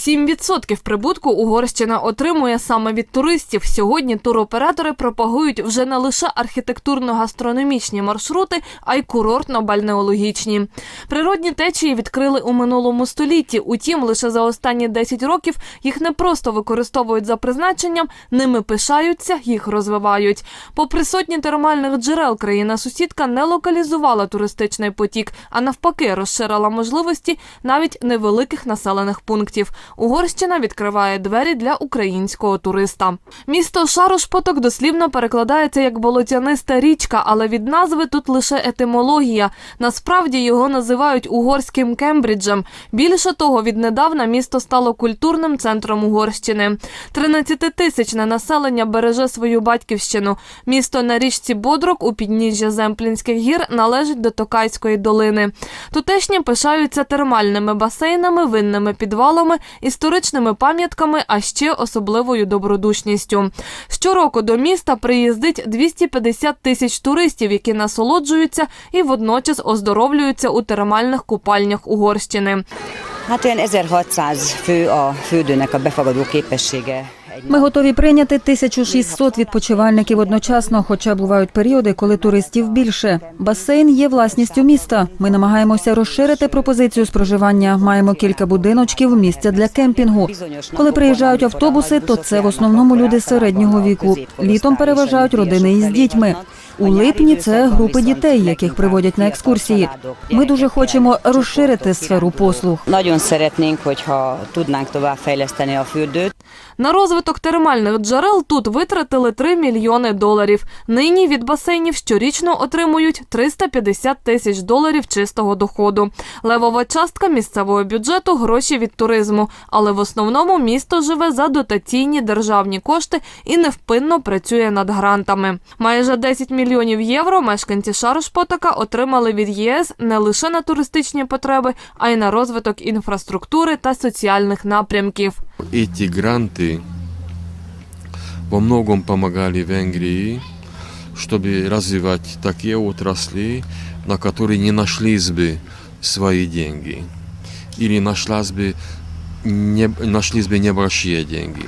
7% прибутку Угорщина отримує саме від туристів. Сьогодні туроператори пропагують вже не лише архітектурно-гастрономічні маршрути, а й курортно-бальнеологічні. Природні течії відкрили у минулому столітті. Утім, лише за останні 10 років їх не просто використовують за призначенням, ними пишаються, їх розвивають. Попри сотні термальних джерел, країна сусідка не локалізувала туристичний потік, а навпаки, розширила можливості навіть невеликих населених пунктів. Угорщина відкриває двері для українського туриста. Місто Шарош-Поток дослівно перекладається як болотяниста річка, але від назви тут лише етимологія. Насправді його називають угорським Кембриджем. Більше того, віднедавна місто стало культурним центром Угорщини. 13-тисячне населення береже свою батьківщину. Місто на річці Бодрок у підніжжя Земплінських гір належить до Токайської долини. Тутешні пишаються термальними басейнами, винними підвалами, історичними пам'ятками, а ще особливою добродушністю. Щороку до міста приїздить 250 тисяч туристів, які насолоджуються і водночас оздоровлюються у термальних купальнях Угорщини. Hát olyan 1600 fő. Ми готові прийняти 1600 відпочивальників одночасно, хоча бувають періоди, коли туристів більше. Басейн є власністю міста. Ми намагаємося розширити пропозицію з проживання. Маємо кілька будиночків, місця для кемпінгу. Коли приїжджають автобуси, то це в основному люди середнього віку. Літом переважають родини із дітьми. У липні це групи дітей, яких приводять на екскурсії. Ми дуже хочемо розширити сферу послуг. Nagyon szeretnénk, hogyha tudnánk továbbfejleszteni a fürdőt. На розвиток термальних джерел тут витратили 3 мільйони доларів. Нині від басейнів щорічно отримують 350 тисяч доларів чистого доходу. Левова частка місцевого бюджету гроші від туризму, але в основному місто живе за дотаційні державні кошти і невпинно працює над грантами. Майже 10 мільйонів євро мешканці Шарошпотака отримали від ЄС не лише на туристичні потреби, а й на розвиток інфраструктури та соціальних напрямків. Эти гранты во многом помогали Венгрии, чтобы развивать такие отрасли, на которые не нашлись бы свои деньги. Или нашлась бы не, нашлись бы небольшие деньги.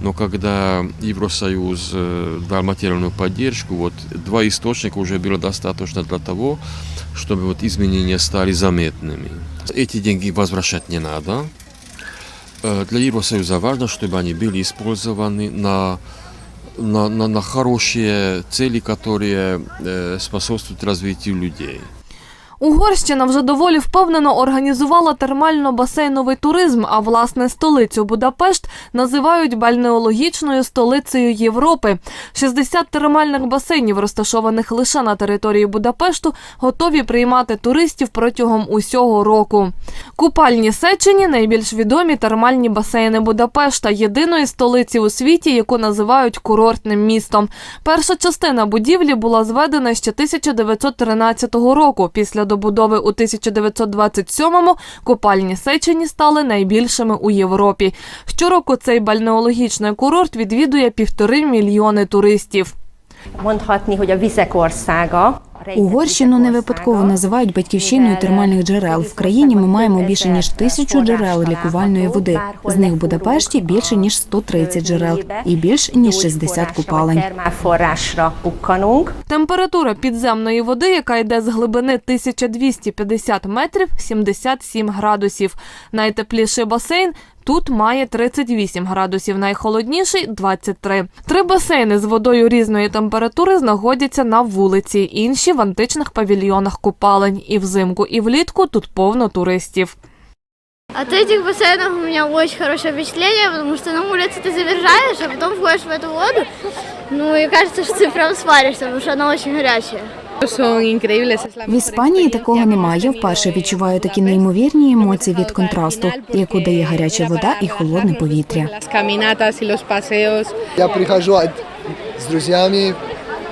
Но когда Евросоюз э, дал материальную поддержку, вот два источника уже было достаточно для того, чтобы вот изменения стали заметными. Эти деньги возвращать не надо. Э, Для Евросоюза важно, чтобы они были использованы на, на, на, на хорошие цели, которые э, способствуют развитию людей. Угорщина вже доволі впевнено організувала термально-басейновий туризм, а власне столицю Будапешт називають бальнеологічною столицею Європи. 60 термальних басейнів, розташованих лише на території Будапешту, готові приймати туристів протягом усього року. Купальні Сечені найбільш відомі термальні басейни Будапешта, єдиної столиці у світі, яку називають курортним містом. Перша частина будівлі була зведена ще 1913 року. Після добудови у 1927-му купальні Сечені стали найбільшими у Європі. Щороку цей бальнеологічний курорт відвідує півтори мільйони туристів. mondhatni, hogy a vizek. Угорщину не випадково називають батьківщиною термальних джерел. В країні ми маємо більше ніж тисячу джерел лікувальної води. З них в Будапешті більше ніж 130 джерел і більш ніж 60 купалень. Температура підземної води, яка йде з глибини 1250 метрів, 77 градусів. Найтепліший басейн тут має 38 градусів, найхолодніший 23. Три басейни з водою різної температури знаходяться на вулиці, інші в античних павільйонах купалень. І взимку, і влітку тут повно туристів. От этих бассейнов у меня очень хорошее впечатление, потому что на улице ты замерзаешь, а потом входишь в эту воду, ну и кажется, что ты прям сваришься, потому что она очень горячая. В Іспанії такого немає. Вперше відчуваю такі неймовірні емоції від контрасту, яку дає гаряча вода і холодне повітря. Я прихожу з друзями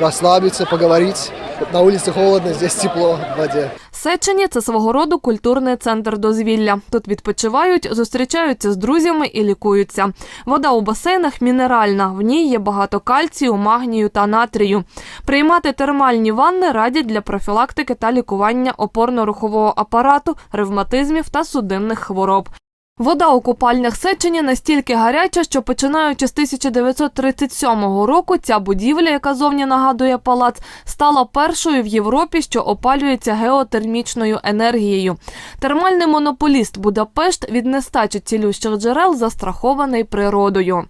розслабитися, поговорить. На улице холодно, здесь тепло в воде. Сечені це свого роду культурний центр дозвілля. Тут відпочивають, зустрічаються з друзями і лікуються. Вода у басейнах мінеральна. В ній є багато кальцію, магнію та натрію. Приймати термальні ванни радять для профілактики та лікування опорно-рухового апарату, ревматизмів та судинних хвороб. Вода у купальнях Сечені настільки гаряча, що починаючи з 1937 року ця будівля, яка зовні нагадує палац, стала першою в Європі, що опалюється геотермічною енергією. Термальний монополіст Будапешт від нестачі цілющих джерел застрахований природою.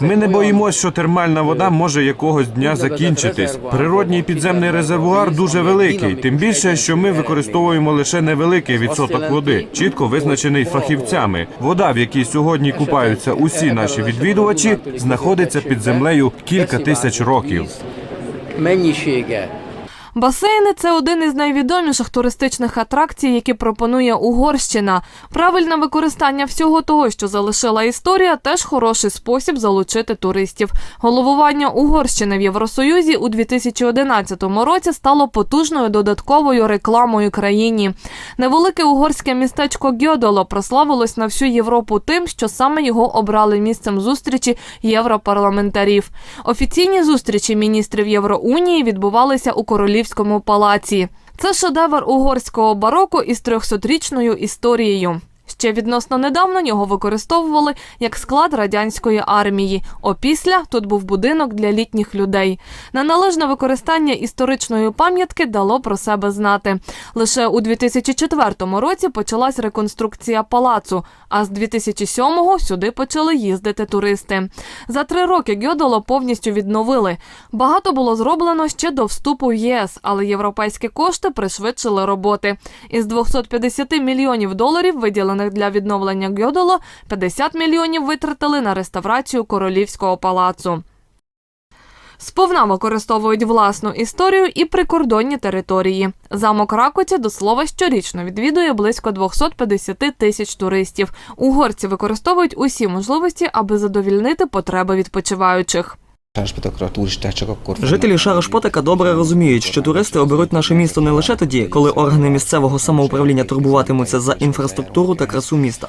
Ми не боїмося, що термальна вода може якогось дня закінчитись. Природній підземний резервуар дуже великий, тим більше, що ми використовуємо лише невеликий відсоток води, чітко визначений фахівцями. Вода, в якій сьогодні купаються усі наші відвідувачі, знаходиться під землею кілька тисяч років. Басейни це один із найвідоміших туристичних атракцій, які пропонує Угорщина. Правильне використання всього того, що залишила історія, теж хороший спосіб залучити туристів. Головування Угорщини в Євросоюзі у 2011 році стало потужною додатковою рекламою країні. Невелике угорське містечко Гьодоло прославилось на всю Європу тим, що саме його обрали місцем зустрічі європарламентарів. Офіційні зустрічі міністрів Євроунії відбувалися у королівському палаці. Це шедевр угорського бароко із 300-річною історією. Ще відносно недавно його використовували як склад радянської армії. Опісля тут був будинок для літніх людей. Неналежне використання історичної пам'ятки дало про себе знати. Лише у 2004 році почалась реконструкція палацу, а з 2007-го сюди почали їздити туристи. За три роки Гьодоло повністю відновили. Багато було зроблено ще до вступу в ЄС, але європейські кошти пришвидшили роботи. Із 250 мільйонів доларів, виділених для відновлення Гьодоло, 50 мільйонів витратили на реставрацію королівського палацу. Сповна використовують власну історію і прикордонні території. Замок Ракоці, до слова, щорічно відвідує близько 250 тисяч туристів. Угорці використовують усі можливості, аби задовільнити потреби відпочиваючих. Жителі Шарошпотека добре розуміють, що туристи оберуть наше місто не лише тоді, коли органи місцевого самоуправління турбуватимуться за інфраструктуру та красу міста.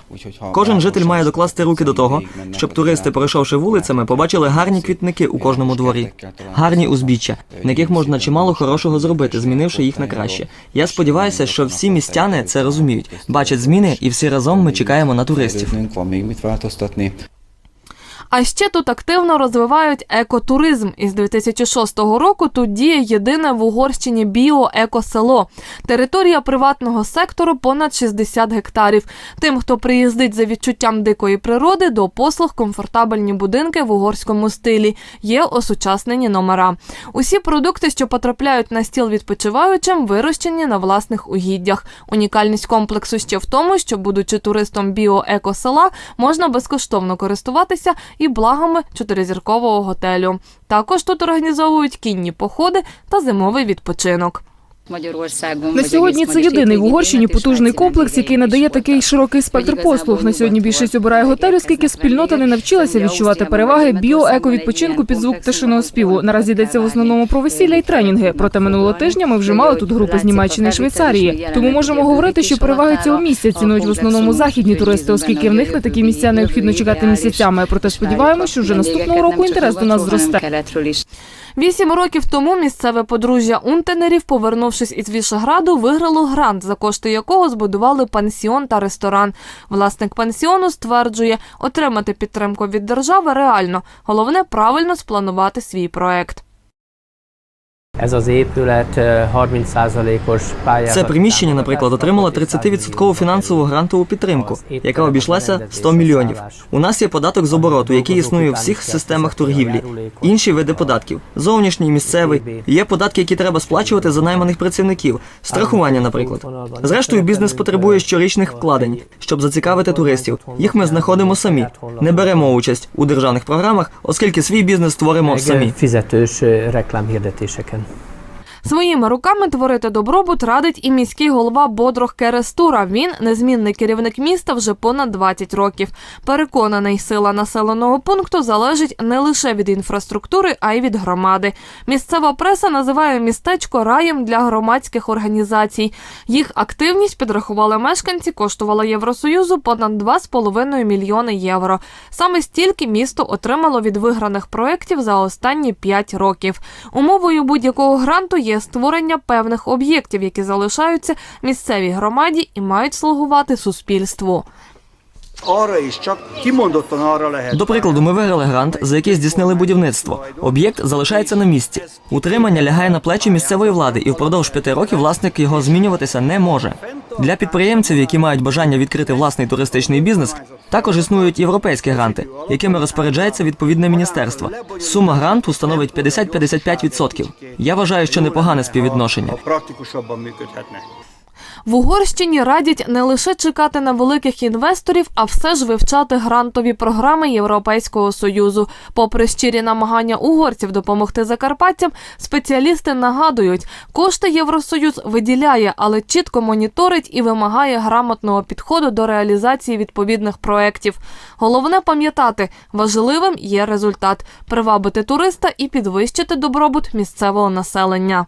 Кожен житель має докласти руки до того, щоб туристи, пройшовши вулицями, побачили гарні квітники у кожному дворі, гарні узбіччя, на яких можна чимало хорошого зробити, змінивши їх на краще. Я сподіваюся, що всі містяни це розуміють, бачать зміни, і всі разом ми чекаємо на туристів. А ще тут активно розвивають екотуризм. Із 2006 року тут діє єдине в Угорщині біоекосело. Територія приватного сектору понад 60 гектарів. Тим, хто приїздить за відчуттям дикої природи, до послуг комфортабельні будинки в угорському стилі. Є осучаснені номера. Усі продукти, що потрапляють на стіл відпочиваючим, вирощені на власних угіддях. Унікальність комплексу ще в тому, що, будучи туристом біоекосела, можна безкоштовно користуватися і благами чотиризіркового готелю. Також тут організовують кінні походи та зимовий відпочинок. На сьогодні це єдиний в Угорщині потужний комплекс, який надає такий широкий спектр послуг. На сьогодні більшість обирає готель, оскільки спільнота не навчилася відчувати переваги біо-еко-відпочинку під звук пташиного співу. Наразі йдеться в основному про весілля і тренінги. Проте минулого тижня ми вже мали тут групи з Німеччини і Швейцарії. Тому можемо говорити, що переваги цього місця цінують в основному західні туристи, оскільки в них на такі місця необхідно чекати місяцями. Проте сподіваємося, що вже наступного року інтерес до нас зросте. Вісім років тому місцеве подружжя Унтенерів, повернувшись із Вішеграду, виграло грант, за кошти якого збудували пансіон та ресторан. Власник пансіону стверджує, отримати підтримку від держави реально. Головне правильно спланувати свій проект. Це приміщення, наприклад, отримало 30% фінансову грантову підтримку, яка обійшлася 100 мільйонів. У нас є податок з обороту, який існує у всіх системах торгівлі, інші види податків, зовнішній, місцевий. Є податки, які треба сплачувати за найманих працівників, страхування, наприклад. Зрештою, бізнес потребує щорічних вкладень, щоб зацікавити туристів. Їх ми знаходимо самі, не беремо участь у державних програмах, оскільки свій бізнес створимо самі. Своїми руками творити добробут радить і міський голова Бодрох Керестура. Він незмінний керівник міста вже понад 20 років. Переконаний, сила населеного пункту залежить не лише від інфраструктури, а й від громади. Місцева преса називає містечко раєм для громадських організацій. Їх активність підрахували мешканці, коштувала Євросоюзу понад 2,5 мільйони євро. Саме стільки місто отримало від виграних проєктів за останні 5 років. Умовою будь-якого гранту є є створення певних об'єктів, які залишаються місцевій громаді і мають слугувати суспільству. До прикладу, ми виграли грант, за який здійснили будівництво. Об'єкт залишається на місці. Утримання лягає на плечі місцевої влади, і впродовж п'яти років власник його змінюватися не може. Для підприємців, які мають бажання відкрити власний туристичний бізнес, також існують європейські гранти, якими розпоряджається відповідне міністерство. Сума гранту становить 50-55%. Я вважаю, що непогане співвідношення. В Угорщині радять не лише чекати на великих інвесторів, а все ж вивчати грантові програми Європейського союзу. Попри щирі намагання угорців допомогти закарпаттям, спеціалісти нагадують, кошти Євросоюз виділяє, але чітко моніторить і вимагає грамотного підходу до реалізації відповідних проєктів. Головне пам'ятати, важливим є результат привабити туриста і підвищити добробут місцевого населення.